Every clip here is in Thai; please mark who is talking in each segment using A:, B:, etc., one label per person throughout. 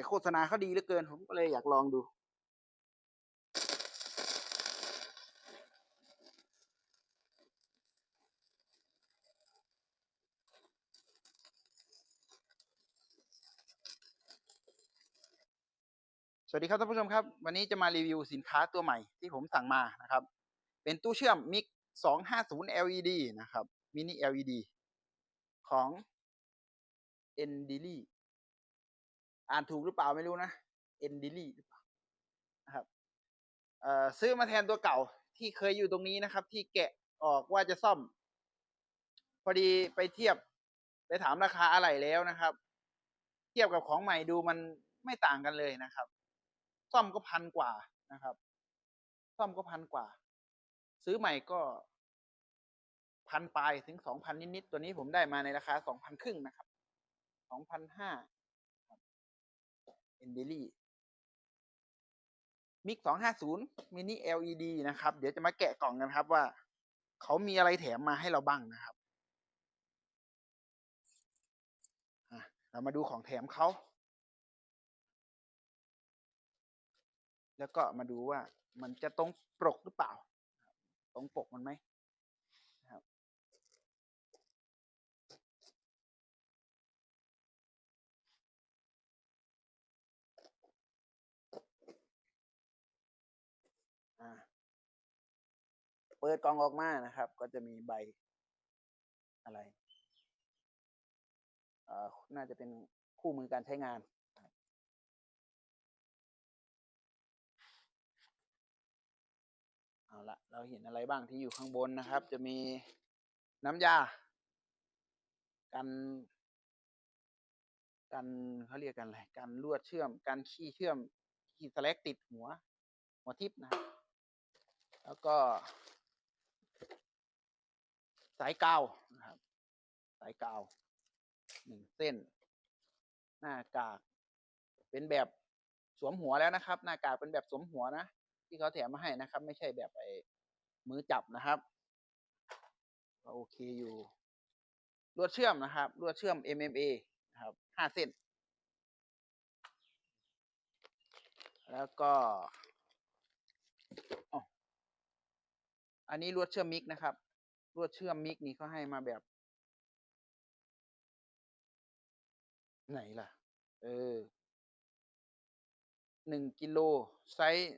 A: แต่โฆษณาเขาดีเหลือเกิน ผมก็เลยอยากลองดู สวัสดีครับท่านผู้ชมครับ วันนี้จะมารีวิวสินค้าตัวใหม่ที่ผมสั่งมานะครับ เป็นตู้เชื่อม MIG 250 LED นะครับมินิ LED ของ e n d i l y อ่านถูกหรือเปล่าไม่รู้นะ e n d i l y หรือเปล่านะครับเอ่อซื้อมาแทนตัวเก่าที่เคยอยู่ตรงนี้นะครับ ที่แกะออกว่าจะซ่อม พอดีไปเทียบไปถามราคาอะไรแล้วนะครับ เทียบกับของใหม่ดูมันไม่ต่างกันเลยนะครับ ซ่อมก็พันกว่านะครับ ซ่อมก็พันกว่า ซื้อใหม่ก็พันปลายถึงสองพันนิดๆตัวนี้ผมได้มาในราคาสองพันครึ่งนะครับสองพันห้า เอ็นเดลี่มิกสองห้าศูนย์มินิ LED นะครับ เดี๋ยวจะมาแกะกล่องกันครับว่า เขามีอะไรแถมมาให้เราบ้างนะครับเรามาดูของแถมเขา แล้วก็มาดูว่ามันจะตรงปกหรือเปล่า ตรงปกมันไหมนะครับ อ่า เปิดกล่องออกมานะครับ ก็จะมีใบอะไรเอ่อน่าจะเป็นคู่มือการใช้งาน เอาละเราเห็นอะไรบ้างที่อยู่ข้างบนนะครับ จะมีน้ำยา กัน กันเขาเรียกกันอะไรกันลวดเชื่อม กันขี้เชื่อมขี้สแลกติดหัว หัวทิพนะครับ แล้วก็ สายกาวนะครับ สายกาวหนึ่งเส้น หน้ากาก เป็นแบบสวมหัวแล้วนะครับ หน้ากากเป็นแบบสวมหัวนะที่เขาแถมมาให้นะครับ ไม่ใช่แบบไอ้มือจับนะครับก็โอเคอยู่ลวดเชื่อมนะครับลวดเชื่อม MMA นะครับห้าเส้น แล้วก็อ๋ออันนี้ลวดเชื่อมมิกนะครับ ลวดเชื่อมมิกนี่เขาให้มาแบบ ไหนล่ะ เออหนึ่งกิโลไซส์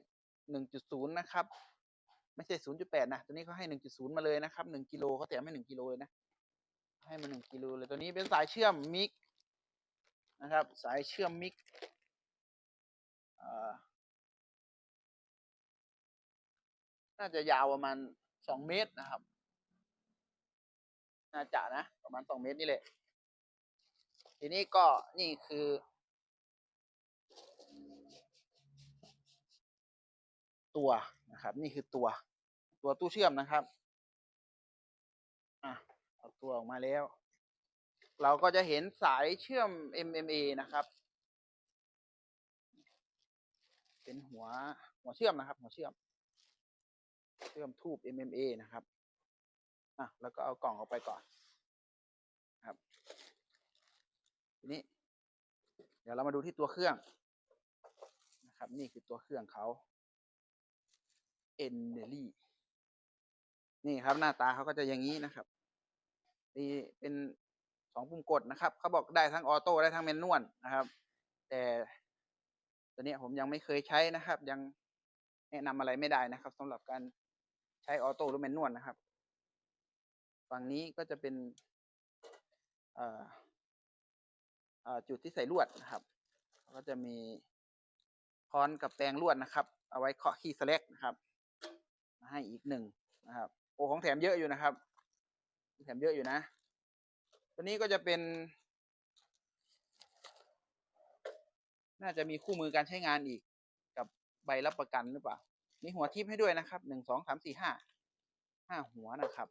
A: หนึ่งจุดศูนย์นะครับ ไม่ใช่ศูนย์จุดแปดนะ ตัวนี้เขาให้หนึ่งจุดศูนย์มาเลยนะครับหนึ่งกิโลเขาแถมให้หนึ่งกิโลเลยนะ ให้มาหนึ่งกิโลเลยตัวนี้เป็นสายเชื่อมมิกนะครับ สายเชื่อมมิกน่าจะยาวประมาณสองเมตรนะครับ น่าจะนะประมาณสองเมตรนี่แหละ ทีนี้ก็นี่คือ ตัวนะครับ นี่คือตัว ตัวตู้เชื่อมนะครับอะเอาตัวออกมาแล้ว เราก็จะเห็นสายเชื่อม MMA นะครับ เป็นหัวหัวเชื่อมนะครับ หัวเชื่อม เชื่อมทูบ MMA นะครับ อะแล้วก็เอากล่องออกไปก่อนครับทีนี้ เดี๋ยวเรามาดูที่ตัวเครื่องนะครับ นี่คือตัวเครื่องเขาเอนเนลี่นี่ครับหน้าตาเขาก็จะอย่างนี้นะครับนี่เป็นสองปุ่มกดนะครับเขาบอกได้ทั้งออโต้ได้ทั้งแมนนวลนะครับ แต่ตัวนี้ผมยังไม่เคยใช้นะครับ ยังแนะนำอะไรไม่ได้นะครับสำหรับการใช้ออโต้หรือแมนนวลนะครับ ฝั่งนี้ก็จะเป็นจุดที่ใส่ลวดนะครับก็จะมีค้อนกับแปรงลวดนะครับ เอาไว้เคาะคีย์สแลกนะครับมาให้อีกหนึ่งนะครับโอ้ของแถมเยอะอยู่นะครับ แถมเยอะอยู่นะ ตัวนี้ก็จะเป็น น่าจะมีคู่มือการใช้งานอีกกับใบรับประกันหรือเปล่า มีหัวทิปให้ด้วยนะครับหนึ่งสองสามสี่ห้าห้าหัวนะครับ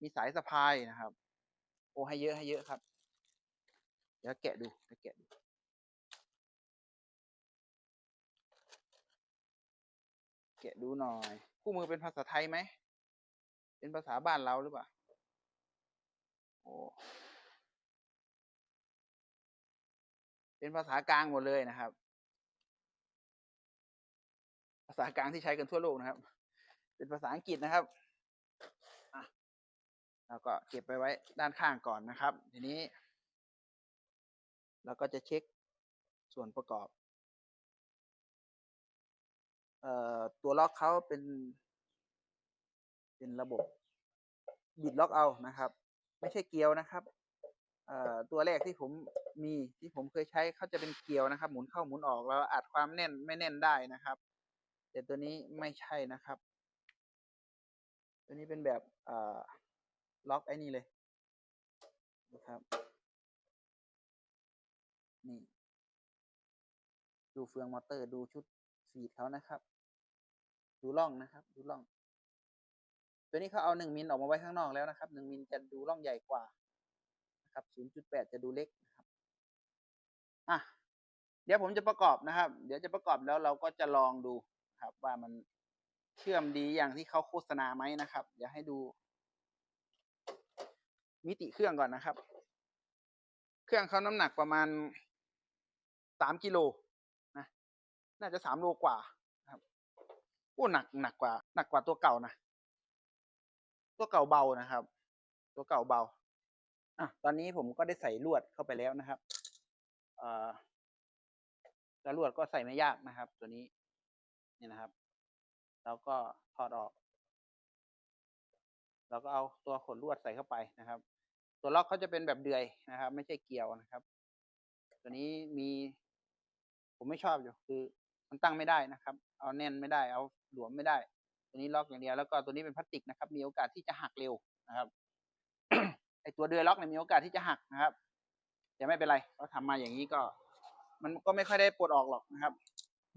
A: มีสายสะพายนะครับ โอ้ให้เยอะให้เยอะครับ เดี๋ยวแกะดูเดี๋ยวแกะดูแกะดูหน่อย คู่มือเป็นภาษาไทยไหม เป็นภาษาบ้านเราหรือเปล่า โอ้ เป็นภาษากลางหมดเลยนะครับ ภาษากลางที่ใช้กันทั่วโลกนะครับ เป็นภาษาอังกฤษนะครับ เราก็เก็บไปไว้ด้านข้างก่อนนะครับ ทีนี้ เราก็จะเช็คส่วนประกอบ เอ่อตัวล็อกเขาเป็น เป็นระบบ บิดล็อกเอานะครับ ไม่ใช่เกลียวนะครับเอ่อตัวแรกที่ผมมีที่ผมเคยใช้เขาจะเป็นเกลียวนะครับ หมุนเข้าหมุนออกแล้วอัดความแน่นไม่แน่นได้นะครับ แต่ตัวนี้ไม่ใช่นะครับ ตัวนี้เป็นแบบเอ่อ ล็อกไอ้นี่เลยนะครับนี่ดูเฟืองมอเตอร์ดูชุดฟีดเขานะครับ ดูร่องนะครับ ดูร่อง ตัวนี้เขาเอาหนึ่งมิลออกมาไว้ข้างนอกแล้วนะครับหนึ่งมิลจะดูร่องใหญ่กว่านะครับศูนย์จุดแปดจะดูเล็กนะครับอะเดี๋ยวผมจะประกอบนะครับ เดี๋ยวจะประกอบแล้วเราก็จะลองดูครับว่ามันเชื่อมดีอย่างที่เขาโฆษณาไหมนะครับ เดี๋ยวให้ดู มิติเครื่องก่อนนะครับ เครื่องเขาน้ำหนักประมาณสามกิโลนะน่าจะสามโลกว่าครับโอ้หนักหนักกว่า หนักกว่าตัวเก่านะตัวเก่าเบานะครับ ตัวเก่าเบาอะตอนนี้ผมก็ได้ใส่ลวดเข้าไปแล้วนะครับเอ่อแล้วลวดก็ใส่ไม่ยากนะครับ ตัวนี้นี่นะครับ แล้วก็ถอดออก แล้วก็เอาตัวขนลวดใส่เข้าไปนะครับ ตัวล็อกเขาจะเป็นแบบเดือยนะครับ ไม่ใช่เกลียวนะครับ ตัวนี้มี ผมไม่ชอบอยู่คือ มันตั้งไม่ได้นะครับ เอาแน่นไม่ได้ เอาหลวมไม่ได้ ตัวนี้ล็อกอย่างเดียวแล้วก็ตัวนี้เป็นพลาสติกนะครับ มีโอกาสที่จะหักเร็วนะครับไอตัวเดือยล็อกเนี่ยมีโอกาสที่จะหักนะครับแต่ไม่เป็นไรเราทำมาอย่างนี้ก็ มันก็ไม่ค่อยได้ปลดออกหรอกนะครับ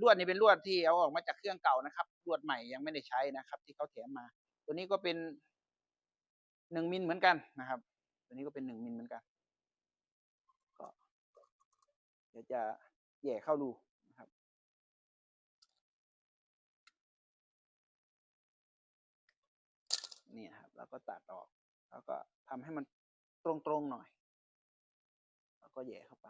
A: ลวดนี่เป็นลวดที่เอาออกมาจากเครื่องเก่านะครับลวดใหม่ยังไม่ได้ใช้นะครับ ที่เขาแถมมา ตัวนี้ก็เป็นหนึ่งมิลเหมือนกันนะครับ ตัวนี้ก็เป็นหนึ่งมิลเหมือนกันก็เดี๋ยวจะแย่เข้ารูนะครับ นี่นะครับ แล้วก็ตัดออก แล้วก็ทำให้มันตรงๆหน่อย แล้วก็แย่เข้าไป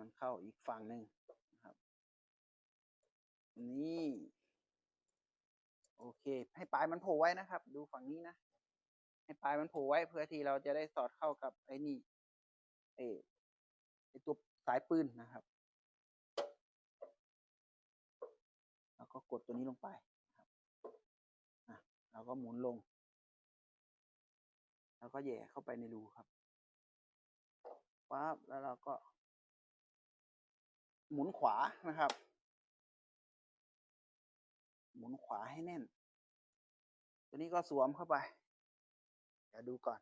A: มันเข้าอีกฝั่งหนึ่งนะครับ นี่ โอเค ให้ปลายมันโผล่ไว้นะครับ ดูฝั่งนี้นะ ให้ปลายมันโผล่ไว้เพื่อที่เราจะได้สอดเข้ากับไอ้นี่ไอ้ไอ้ตัวสายปืนนะครับ แล้วก็กดตัวนี้ลงไปนะครับอะเราก็หมุนลง แล้วก็แย่เข้าไปในรูครับปั๊บแล้วเราก็ หมุนขวานะครับ หมุนขวาให้แน่น ตัวนี้ก็สวมเข้าไป เดี๋ยวดูก่อน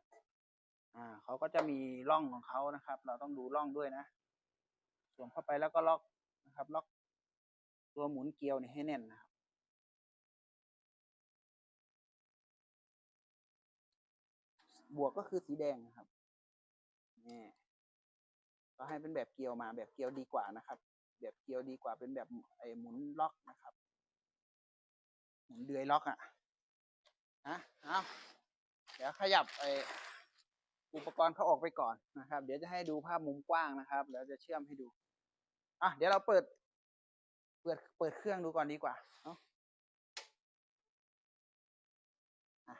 A: อ่าเขาก็จะมีร่องของเขานะครับ เราต้องดูร่องด้วยนะ สวมเข้าไปแล้วก็ล็อกนะครับ ล็อกตัวหมุนเกลียวนี่ให้แน่นนะครับบวกก็คือสีแดงนะครับนี่ก็ให้เป็นแบบเกลียวมาแบบเกลียวดีกว่านะครับ แบบเกลียวดีกว่าเป็นแบบไอ้หมุนล็อกนะครับ หมุนเดือยล็อกอะ่ะนะเอาเดี๋ยวขยับไออุปกรณ์เขาออกไปก่อนนะครับ เดี๋ยวจะให้ดูภาพมุมกว้างนะครับแล้วจะเชื่อมให้ดูอะเดี๋ยวเราเปิด เปิดเปิดเครื่องดูก่อนดีกว่าเนาะอะ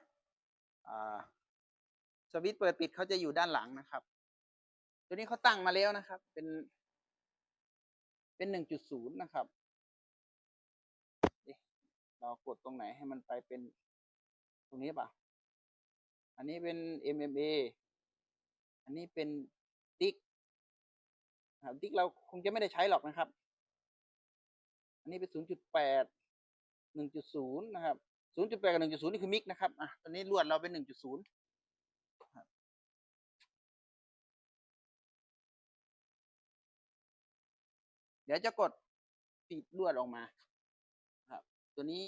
A: อ่าสวิตช์เปิดปิดเขาจะอยู่ด้านหลังนะครับ ตัวนี้เขาตั้งมาแล้วนะครับ เป็น เป็นหนึ่งจุดศูนย์นะครับเอ๊ะเรากดตรงไหนให้มันไปเป็นตรงนี้ป่ะ อันนี้เป็น MMA อันนี้เป็นติ๊กครับติ๊กเราคงจะไม่ได้ใช้หรอกนะครับ อันนี้เป็นศูนย์จุดแปดหนึ่งจุดศูนย์นะครับศูนย์จุดแปดกับหนึ่งจุดศูนย์นี่คือมิกนะครับ อะ ตอนนี้ลวดเราเป็นหนึ่งจุดศูนย์ เดี๋ยวจะกดปิดลวดออกมาครับ ตัวนี้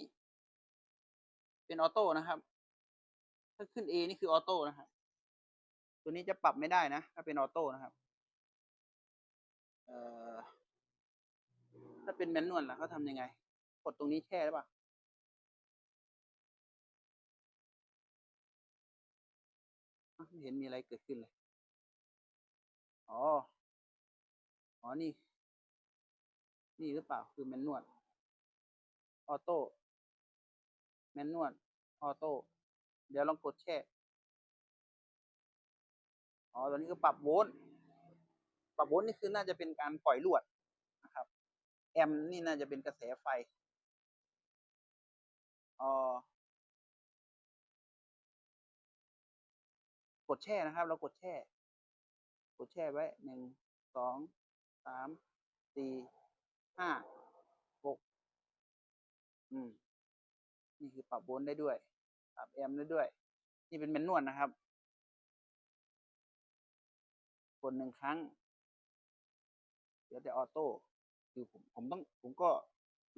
A: เป็นออโต้นะครับ ถ้าขึ้น A นี่คือออโต้นะครับ ตัวนี้จะปรับไม่ได้นะ ถ้าเป็นออโต้นะครับเอ่อถ้าเป็นแมนนวลล่ะเขาทำยังไง กดตรงนี้แช่หรือเปล่าไม่เห็นมีอะไรเกิดขึ้นเลย อ๋อ อ๋อ นี่ นี่หรือเปล่าคือแมนนวลออโต้แมนนวลออโต้เดี๋ยวลองกดแช่อ๋อตัวนี้คือปรับโวลต์ปรับโวลต์นี่คือน่าจะเป็นการปล่อยลวดนะครับแอมนี่น่าจะเป็นกระแสไฟอ๋อกดแช่นะครับ เรากดแช่ กดแช่ไว้หนึ่งสองสามสี่ ห้าหกอืม นี่คือปรับโวลต์ได้ด้วย ปรับแอมป์ได้ด้วย นี่เป็นแมนนวลนะครับ กดหนึ่งครั้ง เดี๋ยวจะออโต้ คือผมผมต้องผมก็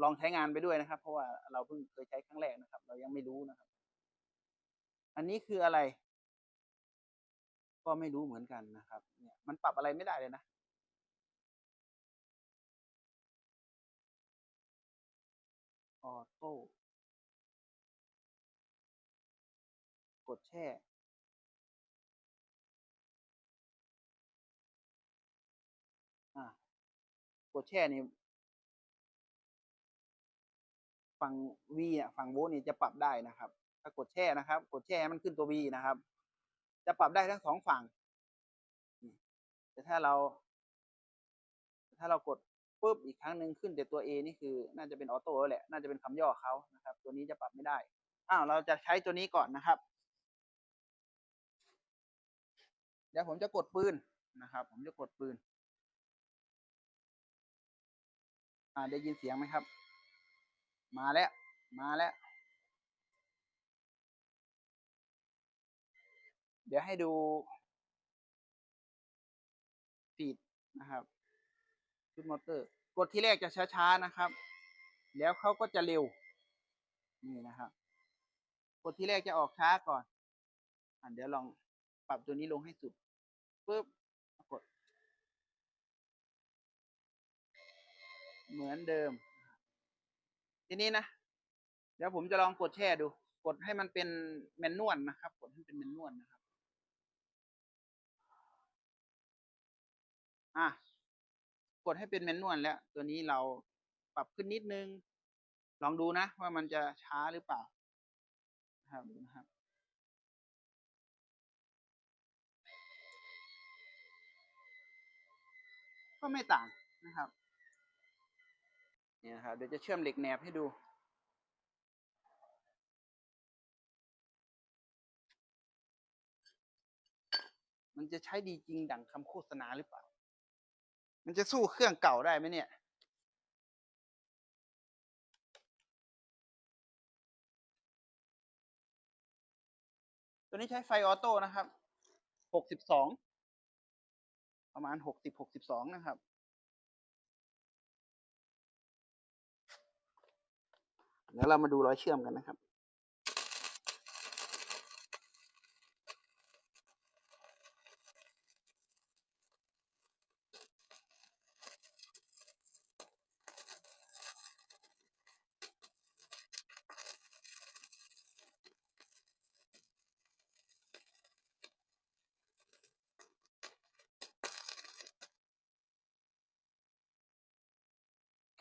A: ลองใช้งานไปด้วยนะครับ เพราะว่าเราเพิ่งเคยใช้ครั้งแรกนะครับ เรายังไม่รู้นะครับ อันนี้คืออะไร ก็ไม่รู้เหมือนกันนะครับ เนี่ย มันปรับอะไรไม่ได้เลยนะ ออโต้กดแช่อ่ากดแช่นี่ฝั่ง V อะฝั่งโวลต์นี่จะปรับได้นะครับ ถ้ากดแช่นะครับ กดแช่ให้มันขึ้นตัว V นะครับ จะปรับได้ทั้งสองฝั่งแต่ถ้าเรา ถ้าเรากด ปุ๊บอีกครั้งหนึ่งขึ้นแต่ตัว A นี่คือน่าจะเป็นออโต้แล้วแหละ น่าจะเป็นคำย่อเขานะครับ ตัวนี้จะปรับไม่ได้ อ้าวเราจะใช้ตัวนี้ก่อนนะครับ เดี๋ยวผมจะกดปืนนะครับ ผมจะกดปืน อ่าได้ยินเสียงไหมครับ มาแล้ว มาแล้ว เดี๋ยวให้ดูฟีดนะครับ ชุดมอเตอร์ กดที่แรกจะช้าๆนะครับ แล้วเขาก็จะเร็ว นี่นะครับ กดที่แรกจะออกช้าก่อนอะเดี๋ยวลองปรับตัวนี้ลงให้สุดปุ๊บกด เหมือนเดิม ทีนี้นะ เดี๋ยวผมจะลองกดแช่ดู กดให้มันเป็นแมนนวลนะครับ กดให้เป็นแมนนวลนะครับ อะ ดให้เป็นแมนนวลแล้ว ตัวนี้เราปรับขึ้นนิดนึง ลองดูนะว่ามันจะช้าหรือเปล่านะครับดูนะครับก็ไม่ต่างนะครับเนี่นะครับเดี๋ยวจะเชื่อมเหล็กแหนบให้ดู มันจะใช้ดีจริงดังคำโฆษณาหรือเปล่า มันจะสู้เครื่องเก่าได้ไหมเนี่ย ตัวนี้ใช้ไฟออโต้นะครับ หกสิบสอง ประมาณหกสิบหกสิบสองนะครับ เดี๋ยวเรามาดูรอยเชื่อมกันนะครับ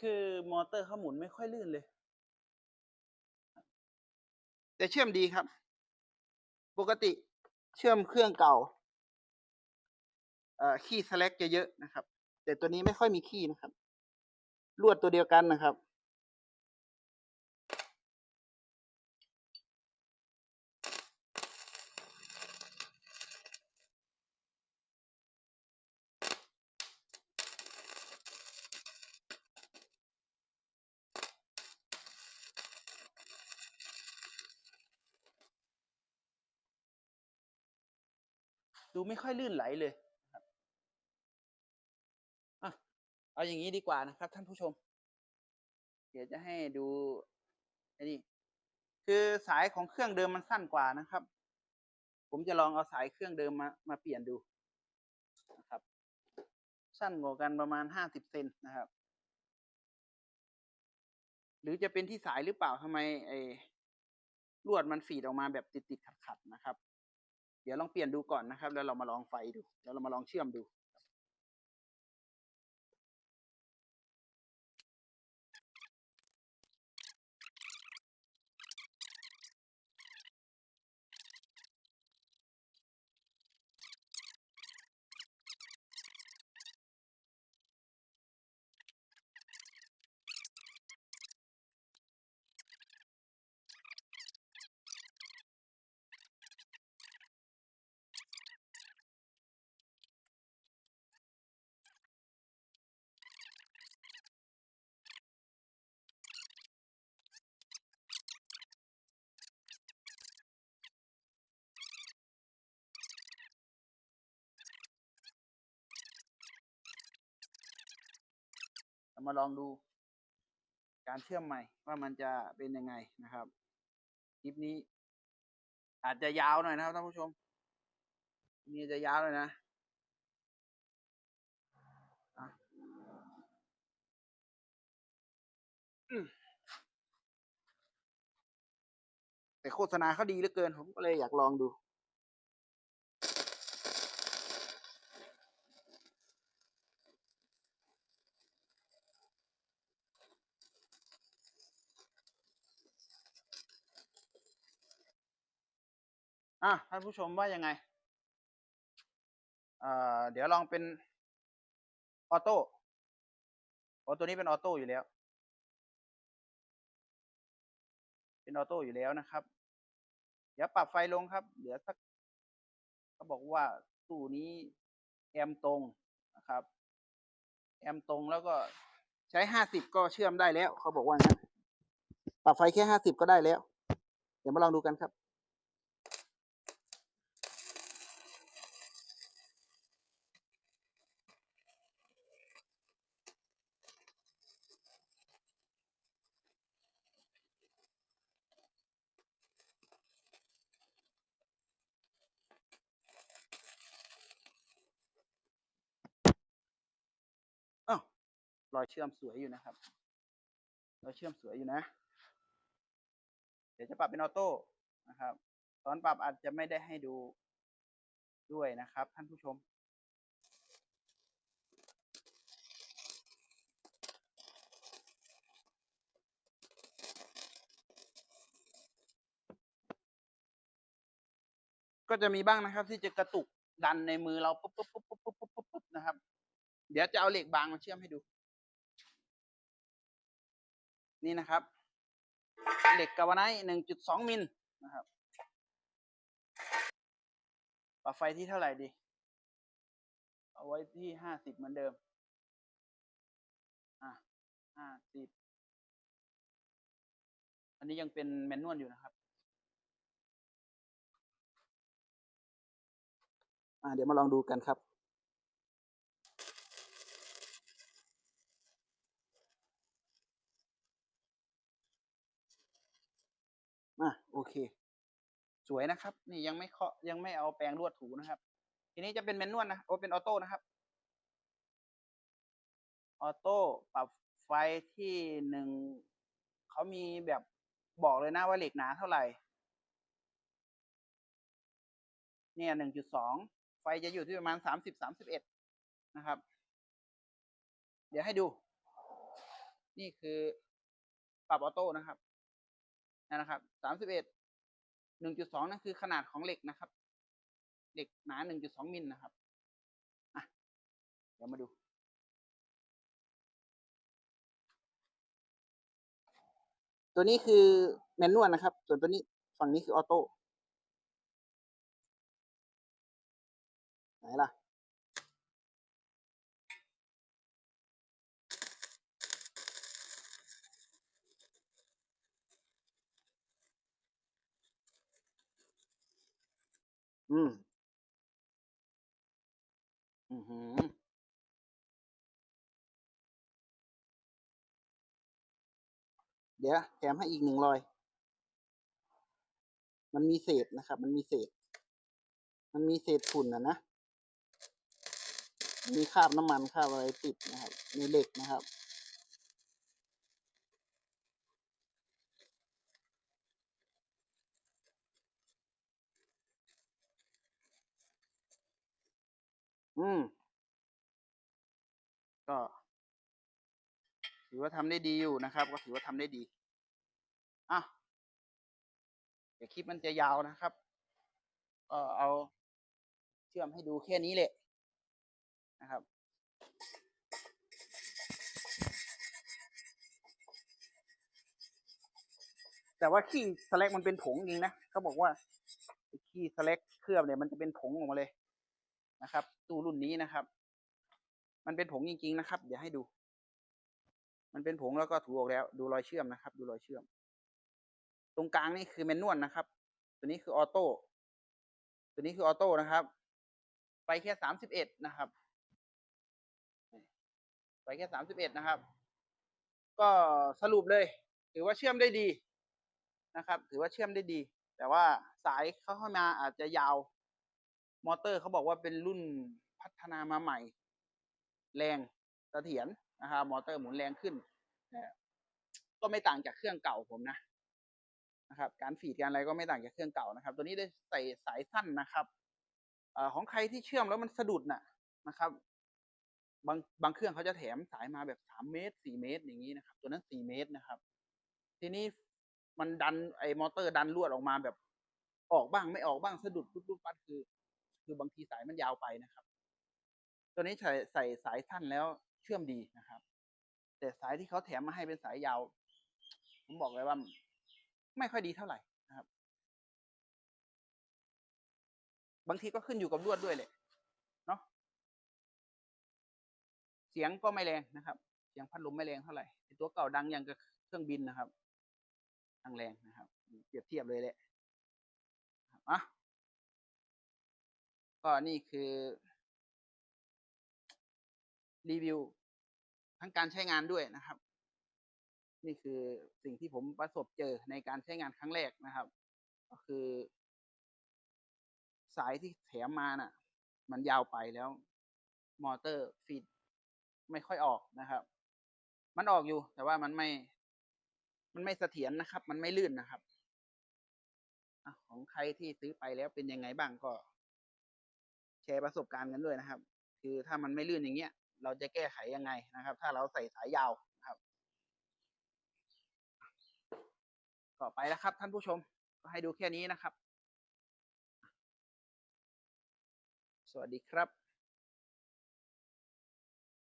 A: คือมอเตอร์เขาหมุนไม่ค่อยลื่นเลย แต่เชื่อมดีครับ ปกติเชื่อมเครื่องเก่าขี้สแลกจะเยอะนะครับ แต่ตัวนี้ไม่ค่อยมีขี้นะครับ ลวดตัวเดียวกันนะครับ ดูไม่ค่อยลื่นไหลเลยครับอะเอาอย่างนี้ดีกว่านะครับ ท่านผู้ชม เดี๋ยวจะให้ดูไอ้นี่คือสายของเครื่องเดิมมันสั้นกว่านะครับ ผมจะลองเอาสายเครื่องเดิมมามาเปลี่ยนดูนะครับ สั้นกว่ากันประมาณห้าสิบเซนนะครับ หรือจะเป็นที่สายหรือเปล่าทำไมไอ้ลวดมันฝีดออกมาแบบติดติดขัดขัดๆนะครับ เดี๋ยวลองเปลี่ยนดูก่อนนะครับ แล้วเรามาลองไฟดู แล้วเรามาลองเชื่อมดู มาลองดู การเชื่อมใหม่ว่ามันจะเป็นยังไงนะครับ คลิปนี้ อาจจะยาวหน่อยนะครับท่านผู้ชมคลิปนี้จะยาวเลยนะแต่โฆษณาเขาดีเหลือเกิน ผมก็เลยอยากลองดู อะท่านผู้ชมว่ายังไงเอ่อเดี๋ยวลองเป็นออโต้โอ้ตัวนี้เป็นออโต้อยู่แล้ว เป็นออโต้อยู่แล้วนะครับ เดี๋ยวปรับไฟลงครับเดี๋ยวสักเขาบอกว่าตู้นี้แอมตรงนะครับ แอมตรงแล้วก็ใช้ห้าสิบก็เชื่อมได้แล้ว เขาบอกว่างั้นปรับไฟแค่ห้าสิบก็ได้แล้ว เดี๋ยวมาลองดูกันครับ รอยเชื่อมสวยอยู่นะครับ รอยเชื่อมสวยอยู่นะ เดี๋ยวจะปรับเป็นออโต้นะครับ ตอนปรับอาจจะไม่ได้ให้ดูด้วยนะครับ ท่านผู้ชมก็จะมีบ้างนะครับ ที่จะกระตุกดันในมือเราปุ๊บปุ๊บปุ๊บปุ๊บปุ๊บปนะครับ เดี๋ยวจะเอาเหล็กบางมาเชื่อมให้ดู นี่นะครับ เหล็กกาวาไนท์หนึ่งจุดสองมิลนะครับปรับไฟที่เท่าไหร่ดี เอาไว้ที่ห้าสิบเหมือนเดิม อะห้าสิบอันนี้ยังเป็นแมนนวลอยู่นะครับ อะเดี๋ยวมาลองดูกันครับ อะโอเค สวยนะครับ นี่ยังไม่เคาะยังไม่เอาแปรงลวดถูนะครับ ทีนี้จะเป็นแมนนวลนะโอเป็นออโต้นะครับออโต้ปรับไฟที่หนึ่งเขามีแบบบอกเลยนะว่าเหล็กหนาเท่าไหร่ เนี่ยหนึ่งจุดสองไฟจะอยู่ที่ประมาณสามสิบสามสิบเอ็ดนะครับ เดี๋ยวให้ดู นี่คือปรับออโต้นะครับ นั่นนะครับสามสิบเอ็ดหนึ่งจุดสองนั่นคือขนาดของเหล็กนะครับ เหล็กหนาหนึ่งจุดสองมิลนะครับอะเดี๋ยวมาดูตัวนี้คือแมนนวลนะครับ ส่วนตัวนี้ฝั่งนี้คือออโต้ไหนล่ะ เดี๋ยวแถมให้อีกหนึ่งรอย มันมีเศษนะครับ มันมีเศษ มันมีเศษฝุ่นอะนะ มีคราบน้ำมันคราบอะไรติดนะครับ มีเหล็กนะครับ อืม ก็ ถือว่าทำได้ดีอยู่นะครับ ก็ถือว่าทำได้ดีอะเดี๋ยวคลิปมันจะยาวนะครับก็เอาเชื่อมให้ดูแค่นี้แหละนะครับแต่ว่าขี้สแลกมันเป็นผงจริงนะเขาบอกว่าขี้สแลกเคลือบเนี่ยมันจะเป็นผงออกมาเลยนะครับ ตู้รุ่นนี้นะครับ มันเป็นผงจริง ๆ นะครับ เดี๋ยวให้ดู มันเป็นผงแล้วก็ถูออกแล้ว ดูรอยเชื่อมนะครับ ดูรอยเชื่อม ตรงกลางนี่คือแมนนวลนะครับ ตัวนี้คือออโต้ตัวนี้คือออโต้นะครับ ไปแค่สามสิบเอ็ดนะครับไปแค่สามสิบเอ็ดนะครับ ก็สรุปเลย ถือว่าเชื่อมได้ดีนะครับ ถือว่าเชื่อมได้ดี แต่ว่าสายเข้าเข้ามาอาจจะยาว มอเตอร์เขาบอกว่าเป็นรุ่นพัฒนามาใหม่ แรงเสถียร นะครับมอเตอร์หมุนแรงขึ้น ก็ไม่ต่างจากเครื่องเก่าผมนะนะครับการฟีดการอะไรก็ไม่ต่างจากเครื่องเก่านะครับ ตัวนี้ได้ใส่สายสั้นนะครับอของใครที่เชื่อมแล้วมันสะดุดน่ะนะครับ บางบางเครื่องเขาจะแถมสายมาแบบสามเมตรสี่เมตรอย่างนี้นะครับ ตัวนั้นสี่เมตรนะครับ ทีนี้มันดันไอ้มอเตอร์ดันลวดออกมาแบบออกบ้างไม่ออกบ้างสะดุดปุ๊บปุ๊บปั๊บคือ คือบางทีสายมันยาวไปนะครับ ตัวนี้ใส่ใส่สายสั้นแล้ว ชื่อมดีนะครับ แต่สายที่เขาแถมมาให้เป็นสายยาว ผมบอกเลยว่า ไม่ค่อยดีเท่าไหร่นะครับ บางทีก็ขึ้นอยู่กับลวดด้วยแหละเนาะเสียงก็ไม่แรงนะครับ เสียงพัดลมไม่แรงเท่าไหร่ตัวเก่าดังอย่างกับเครื่องบินนะครับดังแรงนะครับ เปรียบเทียบเลยแหละอะก็นี่คือ รีวิว ทั้งการใช้งานด้วยนะครับ นี่คือสิ่งที่ผมประสบเจอในการใช้งานครั้งแรกนะครับ ก็คือ สายที่แถมมาน่ะ มันยาวไปแล้ว มอเตอร์ฟีดไม่ค่อยออกนะครับ มันออกอยู่ แต่ว่ามันไม่ มันไม่เสถียรนะครับ มันไม่ลื่นนะครับของใครที่ซื้อไปแล้วเป็นยังไงบ้างก็ แชร์ประสบการณ์กันด้วยนะครับ คือถ้ามันไม่ลื่นอย่างเงี้ย เราจะแก้ไขยังไงนะครับ ถ้าเราใส่สายยาวนะครับก็ไปแล้วครับ ท่านผู้ชมก็ให้ดูแค่นี้นะครับ สวัสดีครับ